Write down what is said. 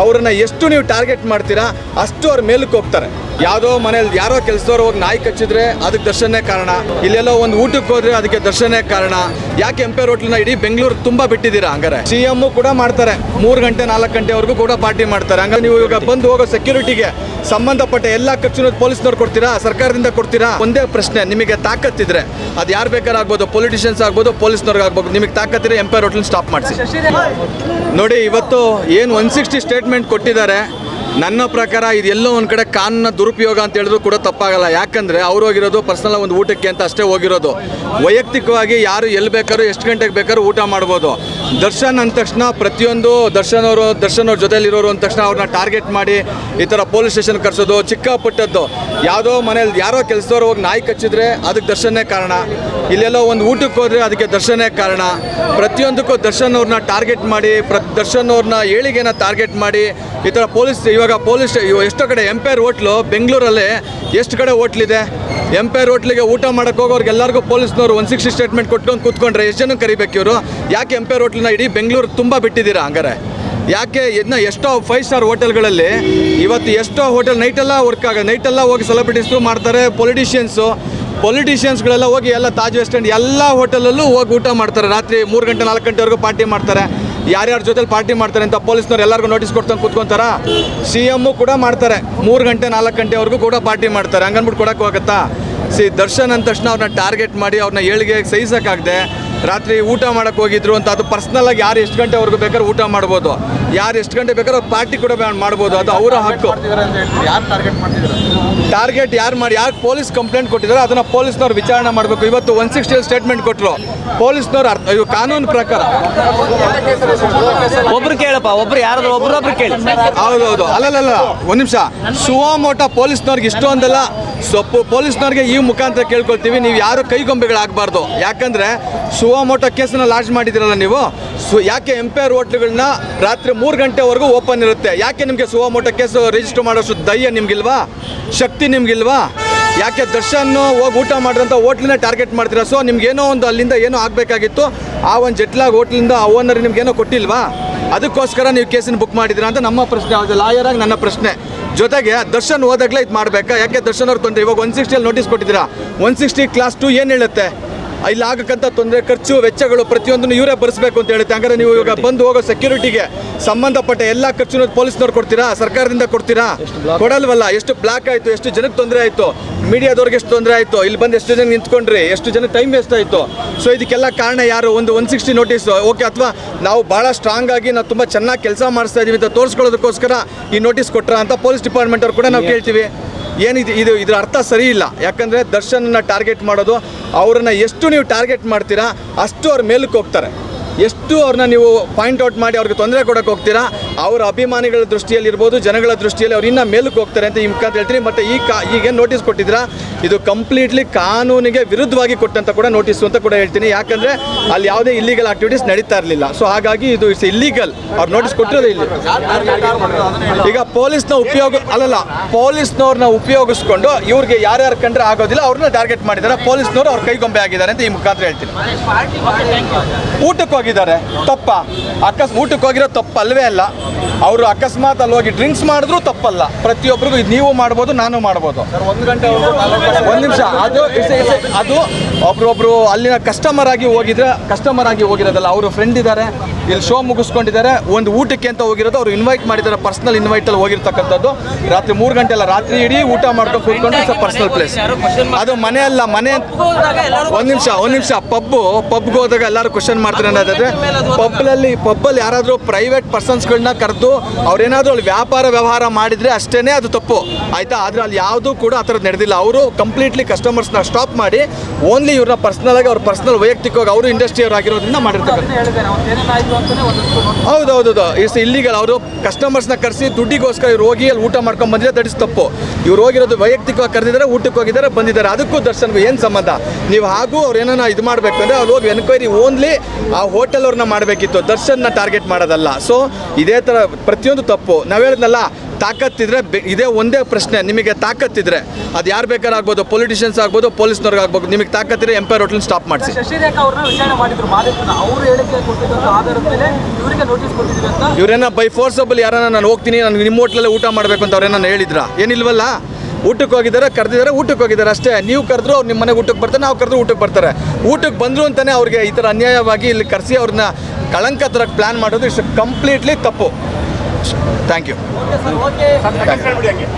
ಅವ್ರನ್ನ ಎಷ್ಟು ನೀವು ಟಾರ್ಗೆಟ್ ಮಾಡ್ತೀರಾ, ಅಷ್ಟು ಅವ್ರ ಮೇಲಕ್ಕೆ ಹೋಗ್ತಾರೆ. ಯಾವುದೋ ಮನೇಲಿ ಯಾರೋ ಕೆಲಸದವ್ರು ಹೋಗಿ ನಾಯಿ ಕಚ್ಚಿದ್ರೆ ಅದಕ್ಕೆ ದರ್ಶನೇ ಕಾರಣ. ಇಲ್ಲೆಲ್ಲೋ ಒಂದು ಊಟಕ್ಕೆ ಹೋದ್ರೆ ಅದಕ್ಕೆ ದರ್ಶನೇ ಕಾರಣ. ಯಾಕೆ ಎಂಪೈರ್ ಹೋಟ್ಲನ್ನ ಇಡೀ ಬೆಂಗಳೂರು ತುಂಬಾ ಬಿಟ್ಟಿದ್ದೀರಾ ಹಂಗಾರೆ? ಸಿ ಎಂ ಕೂಡ ಮಾಡ್ತಾರೆ. ಮೂರು ಗಂಟೆ, ನಾಲ್ಕು ಗಂಟೆವರೆಗೂ ಕೂಡ ಪಾರ್ಟಿ ಮಾಡ್ತಾರೆ. ಹಂಗಾರೆ ನೀವು ಇವಾಗ ಬಂದು ಹೋಗೋ ಸೆಕ್ಯೂರಿಟಿಗೆ ಸಂಬಂಧಪಟ್ಟ ಎಲ್ಲ ಖರ್ಚು ಪೊಲೀಸ್ನವ್ರು ಕೊಡ್ತೀರಾ, ಸರ್ಕಾರದಿಂದ ಕೊಡ್ತೀರಾ? ಒಂದೇ ಪ್ರಶ್ನೆ, ನಿಮಗೆ ತಾಕತ್ತಿದ್ರೆ ಅದು ಯಾರು ಬೇಕಾರಾಗ್ಬೋದು ಪೊಲಿಟಿಷಿಯನ್ಸ್ ಆಗ್ಬೋದು ಪೊಲೀಸ್ನವ್ರಿಗೆ ಆಗ್ಬೋದು. ನಿಮಗೆ ತಾಕತ್ತಿದ್ರೆ ಎಂಪೈರ್ ಹೋಟ್ಲ್ ಸ್ಟಾಪ್ ಮಾಡಿಸಿ. ನೋಡಿ, ಇವತ್ತು ಏನು ಒನ್ ಸಿಕ್ಸ್ಟಿ ಸ್ಟೇಟ್ಮೆಂಟ್ ಕೊಟ್ಟಿದ್ದಾರೆ. ನನ್ನ ಪ್ರಕಾರ ಇದೆಲ್ಲೋ ಒಂದು ಕಡೆ ಕಾನೂನ ದುರುಪಯೋಗ ಅಂತ ಹೇಳಿದ್ರು ಕೂಡ ತಪ್ಪಾಗಲ್ಲ. ಯಾಕಂದರೆ ಅವ್ರು ಹೋಗಿರೋದು ಪರ್ಸನಲ್ ಒಂದು ಊಟಕ್ಕೆ ಅಂತ ಅಷ್ಟೇ ಹೋಗಿರೋದು. ವೈಯಕ್ತಿಕವಾಗಿ ಯಾರು ಎಲ್ಲಿ ಬೇಕಾದ್ರೂ ಎಷ್ಟು ಗಂಟೆಗೆ ಬೇಕಾದ್ರೂ ಊಟ ಮಾಡ್ಬೋದು. ದರ್ಶನ್ ಅಂದ ತಕ್ಷಣ ಪ್ರತಿಯೊಂದು ದರ್ಶನ್ ಅವರು, ದರ್ಶನ್ ಅವ್ರ ಜೊತೆಲಿರೋರು ಅಂದ ತಕ್ಷಣ ಅವ್ರನ್ನ ಟಾರ್ಗೆಟ್ ಮಾಡಿ ಈ ಥರ ಪೊಲೀಸ್ ಸ್ಟೇಷನ್ ಕರೆಸೋದು ಚಿಕ್ಕ ಪುಟ್ಟದ್ದು ಯಾವುದೋ ಮನೇಲಿ ಯಾರೋ ಕೆಲಸದವ್ರು ಹೋಗಿ ನಾಯಿ ಕಚ್ಚಿದ್ರೆ ಅದಕ್ಕೆ ದರ್ಶನೇ ಕಾರಣ. ಇಲ್ಲೆಲ್ಲೋ ಒಂದು ಊಟಕ್ಕೆ ಹೋದರೆ ಅದಕ್ಕೆ ದರ್ಶನೇ ಕಾರಣ. ಪ್ರತಿಯೊಂದಕ್ಕೂ ದರ್ಶನ್ ಅವ್ರನ್ನ ಟಾರ್ಗೆಟ್ ಮಾಡಿ, ಪ್ರ, ದರ್ಶನ್ ಅವ್ರನ್ನ ಏಳಿಗೆನ ಟಾರ್ಗೆಟ್ ಮಾಡಿ ಈ ಥರ ಪೊಲೀಸ್ ಇವಾಗ ಪೊಲೀಸ್ ಎಷ್ಟೋ ಕಡೆ ಎಂಪೈರ್ ಹೋಟ್ಲು ಬೆಂಗಳೂರಲ್ಲಿ ಎಷ್ಟು ಕಡೆ ಹೋಟ್ಲಿದೆ ಎಂಪೈರ್ ಹೋಟ್ಲಿಗೆ ಊಟ ಮಾಡಕ್ಕೆ ಹೋಗೋರ್ಗೆ ಎಲ್ಲರಿಗೂ ಪೊಲೀಸ್ನವರು ಒನ್ ಸಿಕ್ಸ್ಟಿ ಸ್ಟೇಟ್ಮೆಂಟ್ ಕೊಟ್ಕೊಂಡು ಕೂತ್ಕೊಂಡ್ರೆ ಎಷ್ಟು ಜನ ಕರಿಬೇಕು ಇವರು? ಯಾಕೆ ಎಂಪೈರ್ ಹೋಟ್ಲನ್ನ ಇಡೀ ಬೆಂಗಳೂರು ತುಂಬ ಬಿಟ್ಟಿದ್ದೀರಾ ಹಂಗಾರೆ? ಯಾಕೆ ಇದನ್ನ ಎಷ್ಟೋ ಫೈವ್ ಸ್ಟಾರ್ ಹೋಟೆಲ್ಗಳಲ್ಲಿ ಇವತ್ತು ಎಷ್ಟೋ ಹೋಟೆಲ್ ನೈಟೆಲ್ಲ ವರ್ಕ್ ಆಗ ನೈಟೆಲ್ಲ ಹೋಗಿ ಸೆಲೆಬ್ರಿಟೀಸು ಮಾಡ್ತಾರೆ ಪೊಲಿಟಿಷಿಯನ್ಸು ಪೊಲಿಟಿಷಿಯನ್ಸ್ಗಳೆಲ್ಲ ಹೋಗಿ ಎಲ್ಲ ತಾಜ್ ವೆಸ್ಟ್ಯಾಂಡ್ ಎಲ್ಲ ಹೋಟೆಲಲ್ಲೂ ಹೋಗಿ ಊಟ ಮಾಡ್ತಾರೆ. ರಾತ್ರಿ ಮೂರು ಗಂಟೆ ನಾಲ್ಕು ಗಂಟೆವರೆಗೂ ಪಾರ್ಟಿ ಮಾಡ್ತಾರೆ. ಯಾರ್ಯಾರ ಜೊತೆಲಿ ಪಾರ್ಟಿ ಮಾಡ್ತಾರೆ ಅಂತ ಪೊಲೀಸ್ನವ್ರು ಎಲ್ಲರಿಗೂ ನೋಟಿಸ್ ಕೊಡ್ತಾ ಕೂತ್ಕೊಂತಾರ ಸಿ ಎಮ್ಮು ಕೂಡ ಮಾಡ್ತಾರೆ. ಮೂರು ಗಂಟೆ, ನಾಲ್ಕು ಗಂಟೆವರೆಗೂ ಕೂಡ ಪಾರ್ಟಿ ಮಾಡ್ತಾರೆ. ಹಂಗನ್ಬಿಟ್ಟು ಕೊಡಕ್ಕೆ ಹೋಗತ್ತಾ ಸಿ, ದರ್ಶನ್ ಅಂದ ತಕ್ಷಣ ಅವ್ರನ್ನ ಟಾರ್ಗೆಟ್ ಮಾಡಿ ಅವ್ರನ್ನ ಏಳಿಗೆ ಸಹಿಸೋಕ್ಕಾಗದೆ, ರಾತ್ರಿ ಊಟ ಮಾಡಕ್ಕೆ ಹೋಗಿದ್ರು ಅಂತ, ಅದು ಪರ್ಸ್ನಲಾಗಿ ಯಾರು ಎಷ್ಟು ಗಂಟೆವರೆಗೂ ಬೇಕಾದ್ರೆ ಊಟ ಮಾಡ್ಬೋದು. ಯಾರು ಎಷ್ಟು ಗಂಟೆ ಬೇಕಾದ್ರೂ ಅವ್ರು ಪಾರ್ಟಿ ಕೂಡ ಮಾಡ್ಬೋದು. ಅದು ಅವರ ಹಕ್ಕು. ಯಾರು ಟಾರ್ಗೆಟ್ ಯಾರು ಮಾಡಿ ಯಾರು ಪೊಲೀಸ್ ಕಂಪ್ಲೇಂಟ್ ಕೊಟ್ಟಿದ್ದಾರೆ ಅದನ್ನು ಪೊಲೀಸ್ನವ್ರು ವಿಚಾರಣೆ ಮಾಡಬೇಕು. ಇವತ್ತು ಒನ್ ಸಿಕ್ಸ್ಟಿ ಸ್ಟೇಟ್ಮೆಂಟ್ ಕೊಟ್ಟರು ಪೊಲೀಸ್ನವ್ರು ಅರ್ಥ ಇದು ಕಾನೂನು ಪ್ರಕಾರ. ಒಬ್ರು ಕೇಳಪ್ಪ ಒಬ್ರು ಯಾರಾದ್ರೂ ಒಬ್ರು ಕೇಳಿ. ಹೌದೌದು. ಅಲ್ಲಲ್ಲ ಒಂದು ನಿಮಿಷ. ಸುವಾಮೋಟ ಪೊಲೀಸ್ನವ್ರಿಗೆ ಇಷ್ಟೊಂದೆಲ್ಲ ಸೊಪ್ಪು ಪೊಲೀಸ್ನವ್ರಿಗೆ ಈ ಮುಖಾಂತರ ಕೇಳ್ಕೊಳ್ತೀವಿ. ನೀವು ಯಾರು ಕೈಗೊಂಬೆಗಳಾಗಬಾರ್ದು. ಯಾಕಂದ್ರೆ ಸುವಮೋಟೋ ಕೇಸನ್ನ ಲಾಂಚ್ ಮಾಡಿದಿರಲ್ಲ ನೀವು? ಸೊ ಯಾಕೆ ಎಂಪೈರ್ ಹೋಟ್ಲುಗಳನ್ನ ರಾತ್ರಿ ಮೂರು ಗಂಟೆವರೆಗೂ ಓಪನ್ ಇರುತ್ತೆ? ಯಾಕೆ ನಿಮಗೆ ಸುವಮೋಟೋ ಕೇಸು ರಿಜಿಸ್ಟರ್ ಮಾಡೋಷ್ಟು ಧೈರ್ಯ ನಿಮಗಿಲ್ವಾ? ಶಕ್ತಿ ನಿಮಗಿಲ್ವಾ? ಯಾಕೆ ದರ್ಶನ್ ಹೋಗಿ ಊಟ ಮಾಡಿದಂಥ ಹೋಟ್ಲನ್ನ ಟಾರ್ಗೆಟ್ ಮಾಡ್ತೀರಾ? ಸೊ ನಿಮ್ಗೇನೋ ಒಂದು ಅಲ್ಲಿಂದ ಏನೋ ಆಗಬೇಕಾಗಿತ್ತು. ಆ ಒಂದು ಜಟ್ಲಾಗ್ ಹೋಟ್ಲಿಂದ ಆ ಓನರ್ ನಿಮ್ಗೇನೋ ಕೊಟ್ಟಿಲ್ವಾ? ಅದಕ್ಕೋಸ್ಕರ ನೀವು ಕೇಸನ್ನು ಬುಕ್ ಮಾಡಿದ್ದೀರಾ ಅಂತ ನಮ್ಮ ಪ್ರಶ್ನೆ. ಅದು ಲಾಯರಾಗಿ ನನ್ನ ಪ್ರಶ್ನೆ. ಜೊತೆಗೆ ದರ್ಶನ್ ಹೋದಾಗಲೇ ಇದು ಮಾಡಬೇಕಾ? ಯಾಕೆ ದರ್ಶನ್ ಅವ್ರು ತೊಂದರೆ? ಇವಾಗ ಒನ್ ಸಿಕ್ಸ್ಟಿಯಲ್ಲಿ ನೋಟಿಸ್ ಕೊಟ್ಟಿದ್ದೀರಾ? ಒನ್ ಸಿಕ್ಸ್ಟಿ ಕ್ಲಾಸ್ ಟು ಏನು ಹೇಳುತ್ತೆ? ಇಲ್ಲಿ ಆಗಕ್ಕಂಥ ತೊಂದರೆ ಖರ್ಚು ವೆಚ್ಚಗಳು ಪ್ರತಿಯೊಂದನ್ನು ಇವರೇ ಭರಿಸಬೇಕು ಅಂತ ಹೇಳುತ್ತೆ. ಹಂಗಾರೆ ನೀವು ಇವಾಗ ಬಂದು ಹೋಗೋ ಸೆಕ್ಯೂರಿಟಿಗೆ ಸಂಬಂಧಪಟ್ಟ ಎಲ್ಲ ಖರ್ಚು ಪೊಲೀಸ್ನವ್ರು ಕೊಡ್ತೀರಾ? ಸರ್ಕಾರದಿಂದ ಕೊಡ್ತೀರಾ? ಕೊಡಲ್ವಲ್ಲ ಎಷ್ಟು ಬ್ಲಾಕ್ ಆಯಿತು ಎಷ್ಟು ಜನಕ್ಕೆ ತೊಂದರೆ ಆಯಿತು? ಮೀಡಿಯಾದವ್ರಿಗೆ ಎಷ್ಟು ತೊಂದರೆ ಆಯಿತು? ಇಲ್ಲಿ ಬಂದು ಎಷ್ಟು ಜನ ನಿಂತ್ಕೊಂಡ್ರಿ? ಎಷ್ಟು ಜನ ಟೈಮ್ ವೇಸ್ಟ್ ಆಯಿತು? ಸೊ ಇದಕ್ಕೆಲ್ಲ ಕಾರಣ ಯಾರು? ಒಂದು ಒನ್ ಸಿಕ್ಸ್ಟಿ ನೋಟಿಸ್ ಓಕೆ ಅಥವಾ ನಾವು ಭಾಳ ಸ್ಟ್ರಾಂಗ್ ಆಗಿ ನಾವು ತುಂಬ ಚೆನ್ನಾಗಿ ಕೆಲಸ ಮಾಡಿಸ್ತಾ ಇದೀವಿ ಅಂತ ತೋರಿಸ್ಕೊಳ್ಳೋದಕ್ಕೋಸ್ಕರ ಈ ನೋಟಿಸ್ ಕೊಟ್ಟರ ಅಂತ ಪೊಲೀಸ್ ಡಿಪಾರ್ಟ್ಮೆಂಟ್ ಅವ್ರು ಕೂಡ ನಾವು ಕೇಳ್ತೀವಿ. ಏನಿದೆ ಇದು ಇದರ ಅರ್ಥ ಸರಿ ಇಲ್ಲ. ಯಾಕಂದರೆ ದರ್ಶನನ್ನ ಟಾರ್ಗೆಟ್ ಮಾಡೋದು ಅವ್ರನ್ನ ಎಷ್ಟು ನೀವು ಟಾರ್ಗೆಟ್ ಮಾಡ್ತೀರಾ, ಅಷ್ಟು ಅವ್ರ ಮೇಲಕ್ಕೆ ಹೋಗ್ತಾರೆ. ಎಷ್ಟು ಅವ್ರನ್ನ ನೀವು ಪಾಯಿಂಟ್ ಔಟ್ ಮಾಡಿ ಅವ್ರಿಗೆ ತೊಂದರೆ ಕೊಡೋಕೆ ಹೋಗ್ತೀರಾ, ಅವರ ಅಭಿಮಾನಿಗಳ ದೃಷ್ಟಿಯಲ್ಲಿ ಇರ್ಬೋದು ಜನಗಳ ದೃಷ್ಟಿಯಲ್ಲಿ ಅವ್ರು ಇನ್ನೂ ಮೇಲಕ್ಕೆ ಹೋಗ್ತಾರೆ ಅಂತ ಈ ಮುಖಾಂತರ ಹೇಳ್ತೀನಿ. ಮತ್ತು ಈ ಕಾ ಈಗೇನು ನೋಟಿಸ್ ಕೊಟ್ಟಿದ್ದೀರಾ ಇದು ಕಂಪ್ಲೀಟ್ಲಿ ಕಾನೂನಿಗೆ ವಿರುದ್ಧವಾಗಿ ಕೊಟ್ಟಂತ ಕೂಡ ನೋಟಿಸ್ ಅಂತ ಕೂಡ ಹೇಳ್ತೀನಿ. ಯಾಕಂದ್ರೆ ಅಲ್ಲಿ ಯಾವುದೇ ಇಲ್ಲಿಗಲ್ ಆಕ್ಟಿವಿಟೀಸ್ ನಡೀತಾ ಇರಲಿಲ್ಲ. ಸೊ ಹಾಗಾಗಿ ಇದು ಇಟ್ಸ್ ಇಲ್ಲಿಗಲ್ ಅವ್ರು ನೋಟಿಸ್ ಕೊಟ್ಟಿರೋದು ಇಲ್ಲಿ. ಈಗ ಪೊಲೀಸ್ನ ಉಪಯೋಗ, ಅಲ್ಲಲ್ಲ ಪೊಲೀಸ್ನವ್ರನ್ನ ಉಪಯೋಗಿಸ್ಕೊಂಡು ಇವ್ರಿಗೆ ಯಾರ್ಯಾರು ಕಂಡ್ರೆ ಆಗೋದಿಲ್ಲ ಅವ್ರನ್ನ ಟಾರ್ಗೆಟ್ ಮಾಡಿದ್ದಾರೆ. ಪೊಲೀಸ್ನವರು ಅವ್ರ ಕೈಗೊಂಬೆ ಆಗಿದ್ದಾರೆ ಅಂತ ಈ ಮುಖಾಂತರ ಹೇಳ್ತೀನಿ. ಊಟಕ್ಕೆ ಹೋಗಿದ್ದಾರೆ. ತಪ್ಪ. ಅಕಸ್, ಊಟಕ್ಕೆ ಹೋಗಿರೋ ತಪ್ಪು ಅಲ್ವೇ ಅಲ್ಲ. ಅವರು ಅಕಸ್ಮಾತ್ ಅಲ್ಲಿ ಹೋಗಿ ಡ್ರಿಂಕ್ಸ್ ಮಾಡಿದ್ರು ತಪ್ಪಲ್ಲ. ಪ್ರತಿಯೊಬ್ಬರಿಗೂ ನೀವು ಮಾಡ್ಬೋದು, ನಾನು ಮಾಡ್ಬೋದು. ಒಂದು ಗಂಟೆ ಒಂದು ನಿಮಿಷ. ಅದು ಅದು ಒಬ್ರೊಬ್ರು ಅಲ್ಲಿನ ಕಸ್ಟಮರ್ ಆಗಿ ಹೋಗಿದ್ರೆ ಕಸ್ಟಮರ್ ಆಗಿ ಹೋಗಿರೋದಲ್ಲ, ಅವರು ಫ್ರೆಂಡ್ ಇದ್ದಾರೆ. ಇಲ್ಲಿ ಶೋ ಮುಗಿಸ್ಕೊಂಡಿದ್ದಾರೆ. ಒಂದು ಊಟಕ್ಕೆ ಅಂತ ಹೋಗಿರೋದು ಅವ್ರು ಇನ್ವೈಟ್ ಮಾಡಿದ್ದಾರೆ ಪರ್ಸನಲ್ ಇನ್ವೈಟ್ ಅಲ್ಲಿ ಹೋಗಿರ್ತಕ್ಕಂಥದ್ದು. ರಾತ್ರಿ ಮೂರು ಗಂಟೆ ಅಲ್ಲ ರಾತ್ರಿ ಇಡೀ ಊಟ ಮಾಡ್ಕೊಂಡು ಕೂತ್ಕೊಂಡು ಇಟ್ಸ್ ಪರ್ಸನಲ್ ಪ್ಲೇಸ್ ಅದು ಮನೆ ಅಲ್ಲ ಮನೆ ಒಂದು ನಿಮಿಷ ಒಂದು ನಿಮಿಷ ಪಬ್ಬು ಪಬ್ಗೆ ಹೋದಾಗ ಎಲ್ಲರೂ ಕ್ವಶನ್ ಮಾಡ್ತಾರೆ ಅನ್ನೋದಾದ್ರೆ ಪಬ್ನಲ್ಲಿ ಪಬ್ಬಲ್ಲಿ ಯಾರಾದರೂ ಪ್ರೈವೇಟ್ ಪರ್ಸನ್ಸ್ಗಳನ್ನ ಕರೆದು ಅವ್ರೇನಾದರೂ ಅಲ್ಲಿ ವ್ಯಾಪಾರ ವ್ಯವಹಾರ ಮಾಡಿದರೆ ಅಷ್ಟೇ ಅದು ತಪ್ಪು. ಆಯಿತಾ? ಆದರೆ ಅಲ್ಲಿ ಯಾವುದು ಕೂಡ ಆ ಥರದ್ದು ನಡೆದಿಲ್ಲ. ಅವರು ಕಂಪ್ಲೀಟ್ಲಿ ಕಸ್ಟಮರ್ಸ್ನ ಸ್ಟಾಪ್ ಮಾಡಿ ಓನ್ಲಿ ಇವ್ರನ್ನ ಪರ್ಸನಲ್ ಆಗಿ ಅವ್ರ ಪರ್ಸನಲ್ ವೈಯಕ್ತಿಕವಾಗಿ ಅವರು ಇಂಡಸ್ಟ್ರಿ ಅವ್ರು ಆಗಿರೋದ್ರಿಂದ ಮಾಡಿರ್ತಕ್ಕಂಥ ಹೌದೌದು ಇಟ್ಸ್ ಇಲ್ಲಿಗಲ್ ಅವರು ಕಸ್ಟಮರ್ಸ್ನ ಕರೆಸಿ ದುಡ್ಡಿಗೋಸ್ಕರ ಇವ್ರು ಹೋಗಿ ಊಟ ಮಾಡ್ಕೊಂಡು ಬಂದಿದ್ರೆ ದಟ್ ಇಸ್ ತಪ್ಪು. ಇವ್ರು ಹೋಗಿರೋದು ವೈಯಕ್ತಿಕವಾಗಿ ಕರೆದಿದ್ದಾರೆ, ಊಟಕ್ಕೆ ಹೋಗಿದ್ದಾರೆ, ಬಂದಿದ್ದಾರೆ. ಅದಕ್ಕೂ ದರ್ಶನ್ಗೂ ಏನು ಸಂಬಂಧ? ನೀವು ಹಾಗೂ ಅವ್ರು ಏನಾನ ಇದು ಮಾಡಬೇಕು ಅಂದರೆ ಅವ್ರು ಹೋಗಿ ಎನ್ಕ್ವೈರಿ ಓನ್ಲಿ ಆ ಹೋಟೆಲ್ ಅವ್ರನ್ನ ಮಾಡಬೇಕಿತ್ತು. ದರ್ಶನ್ನ ಟಾರ್ಗೆಟ್ ಮಾಡೋದಲ್ಲ. ಸೊ ಇದೇ ಥರ ಪ್ರತಿಯೊಂದು ತಪ್ಪು. ನಾವು ಹೇಳಿದ್ನಲ್ಲ ತಾಕತ್ತಿದ್ರೆ ಬೆ- ಇದೇ ಒಂದೇ ಪ್ರಶ್ನೆ ನಿಮಗೆ ತಾಕತ್ತಿದ್ರೆ. ಅದು ಯಾರು ಬೇಕಾದ್ರೂ ಆಗ್ಬೋದು ಪೊಲಿಟಿಷಿಯನ್ಸ್ ಆಗ್ಬೋದು ಪೊಲೀಸ್ನವ್ರಿಗೆ ಆಗ್ಬೋದು. ನಿಮಗೆ ತಾಕತ್ತಿದ್ರೆ ಎಂಪೈರ್ ಹೋಟ್ಲನ್ನ ಸ್ಟಾಪ್ ಮಾಡಿಸಿ. ಇವರೇನ ಬೈ ಫೋರ್ಸಬಲ್ ಯಾರನ್ನ ನಾನು ಹೋಗ್ತೀನಿ ನಾನು ನಿಮ್ಮ ಹೋಟ್ಲಲ್ಲೇ ಊಟ ಮಾಡಬೇಕು ಅಂತ ಅವ್ರೇನ ಹೇಳಿದ್ರ? ಏನಿಲ್ವಲ್ಲ? ಊಟಕ್ಕೆ ಹೋಗಿದ್ದಾರೆ ಕರೆದಿದ್ದಾರೆ ಊಟಕ್ಕೆ ಹೋಗಿದ್ದಾರೆ ಅಷ್ಟೇ. ನೀವು ಕರೆದ್ರು ಅವ್ರು ನಿಮ್ಮ ಮನೆಗೆ ಊಟಕ್ಕೆ ಬರ್ತಾರೆ ನಾವು ಕರೆದ್ರು ಊಟಕ್ಕೆ ಬರ್ತಾರೆ. ಊಟಕ್ಕೆ ಬಂದರು ಅಂತಲೇ ಅವ್ರಿಗೆ ಈ ಥರ ಅನ್ಯಾಯವಾಗಿ ಇಲ್ಲಿ ಕರೆಸಿ ಅವ್ರನ್ನ ಕಳಂಕ ಥರ ಪ್ಲ್ಯಾನ್ ಮಾಡೋದು ಇಟ್ಸ್ ಕಂಪ್ಲೀಟ್ಲಿ ತಪ್ಪು. Thank you okay sir okay